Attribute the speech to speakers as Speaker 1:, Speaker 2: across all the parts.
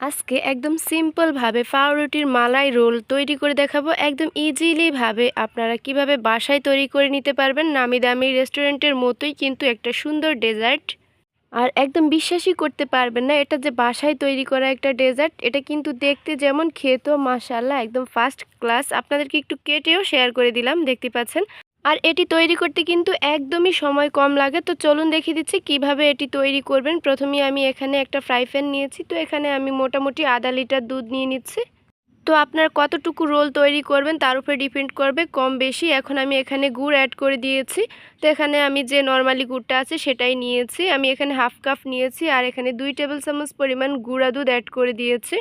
Speaker 1: আজকে একদম সিম্পলভাবে পাউরুটির মালাই রোল তৈরি করে দেখাবো, একদম ইজিলিভাবে। আপনারা কীভাবে বাসায় তৈরি করে নিতে পারবেন নামি দামি রেস্টুরেন্টের মতোই কিন্তু একটা সুন্দর ডেজার্ট। আর একদম বিশ্বাসই করতে পারবেন না, এটা যে বাসায় তৈরি করা একটা ডেজার্ট, এটা কিন্তু দেখতে যেমন খেতেও মাসাল্লাহ একদম ফার্স্ট ক্লাস। আপনাদেরকে একটু কেটেও শেয়ার করে দিলাম, দেখতে পাচ্ছেন? আর এটি তৈরি করতে কিন্তু একদমই সময় কম লাগে। তো চলুন দেখিয়ে দিচ্ছি কীভাবে এটি তৈরি করবেন। প্রথমে আমি এখানে একটা ফ্রাই প্যান নিয়েছি। তো এখানে আমি মোটামুটি আধা লিটার দুধ নিয়ে নিচ্ছি। তো আপনার কতটুকু রোল তৈরি করবেন তার উপরে ডিপেন্ড করবে কম বেশি। এখন আমি এখানে গুড় অ্যাড করে দিয়েছি। তো এখানে আমি যে নর্মালি গুড়টা আছে সেটাই নিয়েছি। আমি এখানে হাফ কাপ নিয়েছি আর এখানে দুই টেবিল চামচ পরিমাণ গুঁড়া দুধ অ্যাড করে দিয়েছি।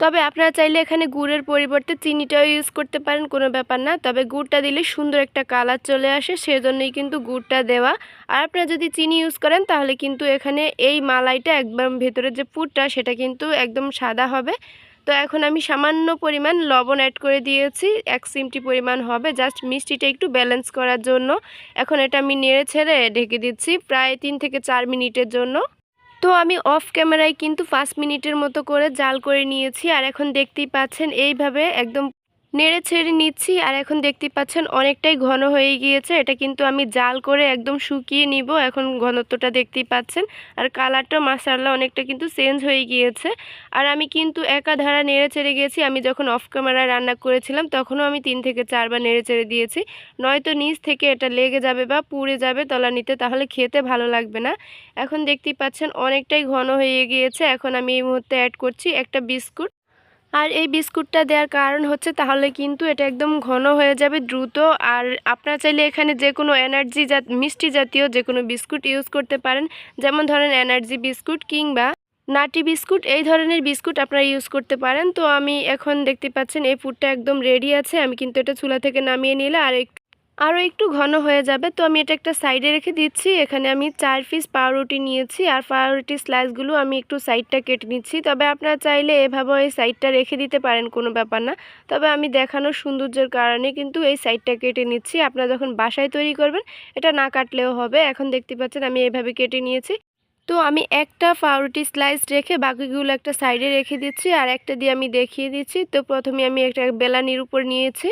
Speaker 1: তবে আপনারা চাইলে এখানে গুড়ের পরিবর্তে চিনিটাও ইউজ করতে পারেন, কোনো ব্যাপার না। তবে গুড়টা দিলে সুন্দর একটা কালার চলে আসে, সেজন্যই কিন্তু গুড়টা দেওয়া। আর আপনারা যদি চিনি ইউজ করেন, তাহলে কিন্তু এখানে এই মালাইটা একদম ভেতরের যে পুরটা, সেটা কিন্তু একদম সাদা হবে। তো এখন আমি সামান্য পরিমাণ লবণ অ্যাড করে দিয়েছি, এক সিমটি পরিমাণ হবে জাস্ট মিষ্টিটা একটু ব্যালেন্স করার জন্য। এখন এটা আমি নেড়ে ছেড়ে ঢেকে দিচ্ছি, প্রায় তিন থেকে চার মিনিটের জন্য। তো আমি অফ ক্যামেরায় কিন্তু পাঁচ মিনিটের মতো করে জাল করে নিয়েছি, আর এখন দেখতেই পাচ্ছেন এইভাবে একদম নেড়ে ছেড়ে নিচ্ছি আর এখন দেখতেই পাচ্ছেন অনেকটাই ঘন হয়ে গিয়েছে। এটা কিন্তু আমি জাল করে একদম শুকিয়ে নিব। এখন ঘনত্বটা দেখতেই পাচ্ছেন। আর কালারটা মাসাল্লাহ অনেকটা কিন্তু চেঞ্জ হয়ে গিয়েছে। আর আমি কিন্তু একাধারা নেড়ে ছেড়ে গিয়েছি আমি যখন অফ ক্যামেরায় রান্না করেছিলাম তখনও আমি তিন থেকে চারবার নেড়ে ছেড়ে দিয়েছি। নয়তো নিচ থেকে এটা লেগে যাবে বা পুড়ে যাবে তলানিতে, তাহলে খেতে ভালো লাগবে না। এখন দেখতেই পাচ্ছেন অনেকটাই ঘন হয়ে গিয়েছে। এখন আমি এই মুহূর্তে অ্যাড করছি একটা বিস্কুট। আর এই বিস্কুটটা দেওয়ার কারণ হচ্ছে তাহলে কিন্তু এটা একদম ঘন হয়ে যাবে দ্রুত। আর আপনারা চাইলে এখানে যে কোনো এনার্জি জাত, মিষ্টি জাতীয় যে কোনো বিস্কুট ইউজ করতে পারেন। যেমন ধরেন এনার্জি বিস্কুট কিংবা নাটি বিস্কুট, এই ধরনের বিস্কুট আপনারা ইউজ করতে পারেন। তো আমি এখন দেখতে পাচ্ছেন এই ফুডটা একদম রেডি আছে। আমি কিন্তু এটা চুলা থেকে নামিয়ে নিলে আর একটু আরও একটু ঘন হয়ে যাবে, তো আমি এটা একটা সাইডে রেখে দিচ্ছি। এখানে আমি চার পিস পাউরুটি নিয়েছি আর পাউরুটি স্লাইসগুলো আমি একটু সাইডটা কেটে নিচ্ছি। তবে আপনারা চাইলে এভাবে এই সাইডটা রেখে দিতে পারেন, কোনো ব্যাপার না। তবে আমি দেখানোর সৌন্দর্যের কারণে কিন্তু এই সাইডটা কেটে নিচ্ছি। আপনারা যখন বাসায় তৈরি করবেন, এটা না কাটলেও হবে। এখন দেখতে পাচ্ছেন আমি এভাবে কেটে নিয়েছি। তো আমি একটা পাউরুটি স্লাইস রেখে বাকিগুলো একটা সাইডে রেখে দিচ্ছি আর একটা দিয়ে আমি দেখিয়ে দিচ্ছি। তো প্রথমে আমি একটা বেলানির উপর নিয়েছি।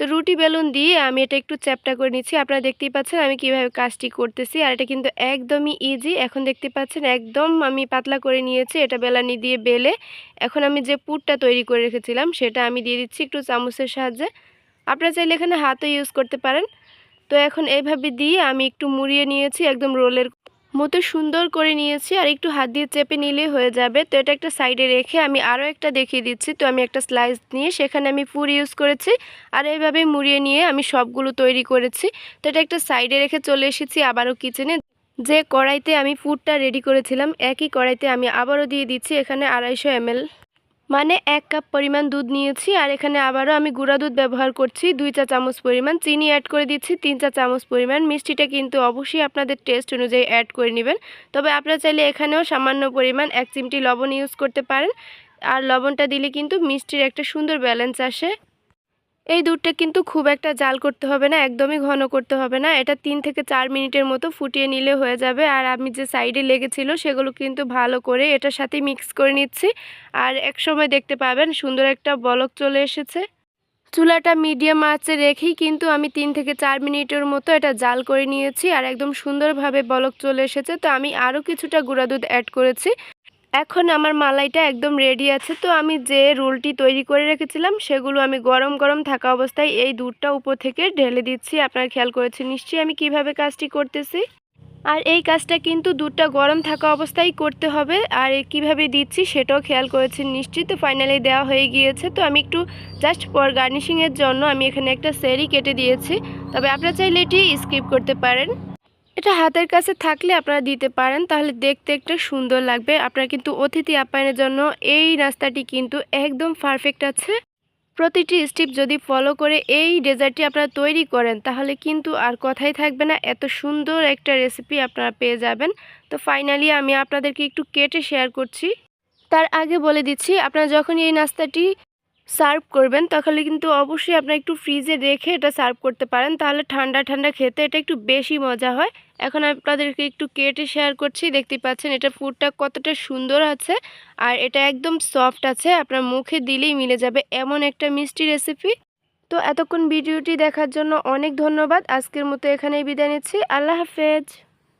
Speaker 1: তো রুটি বেলুন দিয়ে আমি এটা একটু চ্যাপটা করে নিচ্ছি। আপনারা দেখতেই পাচ্ছেন আমি কীভাবে কাজটি করতেছি। আর এটা কিন্তু একদমই ইজি এখন দেখতে পাচ্ছেন একদম আমি পাতলা করে নিয়েছি। এটা বেলানি দিয়ে বেলে এখন আমি যে পুরটা তৈরি করে রেখেছিলাম সেটা আমি দিয়ে দিচ্ছি একটু চামচের সাহায্যে। আপনারা চাইলে এখানে হাতও ইউজ করতে পারেন। তো এখন এইভাবে দিয়ে আমি একটু মুড়িয়ে নিয়েছি একদম রোলের মতো সুন্দর করে নিয়েছি আর একটু হাত দিয়ে চেপে নিলে হয়ে যাবে। তো এটা একটা সাইডে রেখে আমি আরও একটা দেখিয়ে দিচ্ছি। তো আমি একটা স্লাইস নিয়ে সেখানে আমি পুর ইউজ করেছি আর এইভাবে মুড়িয়ে নিয়ে আমি সবগুলো তৈরি করেছি। তো এটা একটা সাইডে রেখে চলে এসেছি আবারও কিচেনে যে কড়াইতে আমি পুরটা রেডি করেছিলাম, একই কড়াইতে আমি আবারও দিয়ে দিচ্ছি এখানে আড়াইশো এমএল মানে এক কাপ পরিমাণ দুধ নিয়েছি আর এখানে আবারও আমি গুঁড়া দুধ ব্যবহার করছি, দুই চা চামচ পরিমাণ। চিনি অ্যাড করে দিচ্ছি, তিন চা চামচ পরিমাণ। মিষ্টিটা কিন্তু অবশ্যই আপনাদের টেস্ট অনুযায়ী অ্যাড করে নেবেন। তবে আপনারা চাইলে এখানেও সামান্য পরিমাণ এক চিমটি লবণ ইউজ করতে পারেন। আর লবণটা দিলে কিন্তু মিষ্টির একটা সুন্দর ব্যালেন্স আসে। এই দুধটা কিন্তু খুব একটা জাল করতে হবে না, একদমই ঘন করতে হবে না। এটা তিন থেকে চার মিনিটের মতো ফুটিয়ে নিলে হয়ে যাবে। আর আমি যে সাইডে লেগেছিল সেগুলো কিন্তু ভালো করে এটার সাথে মিক্স করে নিচ্ছি। আর এক সময় দেখতে পাবেন সুন্দর একটা বলক চলে এসেছে। চুলাটা মিডিয়াম আঁচে রেখেই কিন্তু আমি তিন থেকে চার মিনিটের মতো এটা জাল করে নিয়েছি। আর একদম সুন্দরভাবে বলক চলে এসেছে। তো আমি আরও কিছুটা গুঁড়া দুধ অ্যাড করেছি। এখন আমার মালাইটা একদম রেডি আছে, তো আমি যে রোলটি তৈরি করে রেখেছিলাম সেগুলো আমি গরম গরম থাকা অবস্থায় এই দুধটা উপর থেকে ঢেলে দিচ্ছি, আপনারা খেয়াল করেছেন নিশ্চয়ই আমি কীভাবে কাজটি করতেছি। আর এই কাজটা কিন্তু দুধটা গরম থাকা অবস্থায় করতে হবে, আর কীভাবে দিচ্ছি সেটাও খেয়াল করেছেন নিশ্চয়ই, তো ফাইনালি দেওয়া হয়ে গিয়েছে, তো আমি একটু জাস্ট পর গার্নিশিংয়ের জন্য আমি এখানে একটা সেরি কেটে দিয়েছি, তবে আপনারা চাইলে এটি স্কিপ করতে পারেন। এটা হাতের কাছে থাকলে আপনারা দিতে পারেন, তাহলে দেখতে একটা সুন্দর লাগবে। আপনারা কিন্তু অতিথি আপ্যায়নের জন্য এই নাস্তাটি কিন্তু একদম পারফেক্ট আছে। প্রতিটি স্টেপ যদি ফলো করে এই ডেজার্টটি আপনারা তৈরি করেন, তাহলে কিন্তু আর কথাই থাকবে না, এত সুন্দর একটা রেসিপি আপনারা পেয়ে যাবেন। তো ফাইনালি আমি আপনাদেরকে একটু কেটে শেয়ার করছি। তার আগে বলে দিচ্ছি, আপনারা যখন এই নাস্তাটি সার্ভ করবেন, তাহলে কিন্তু অবশ্যই আপনারা একটু ফ্রিজে রেখে এটা সার্ভ করতে পারেন, তাহলে ঠান্ডা ঠান্ডা খেতে এটা একটু বেশি মজা হয়। এখন আপনাদেরকে একটু কেটে শেয়ার করছি দেখতে পাচ্ছেন এটা ফুডটা কতটা সুন্দর আছে আর এটা একদম সফট আছে, আপনার মুখে দিলেই মিলে যাবে এমন একটা মিষ্টি রেসিপি তো এতক্ষণ ভিডিওটি দেখার জন্য অনেক ধন্যবাদ, আজকের মতো এখানেই বিদায় নিচ্ছি, আল্লাহ হাফেজ।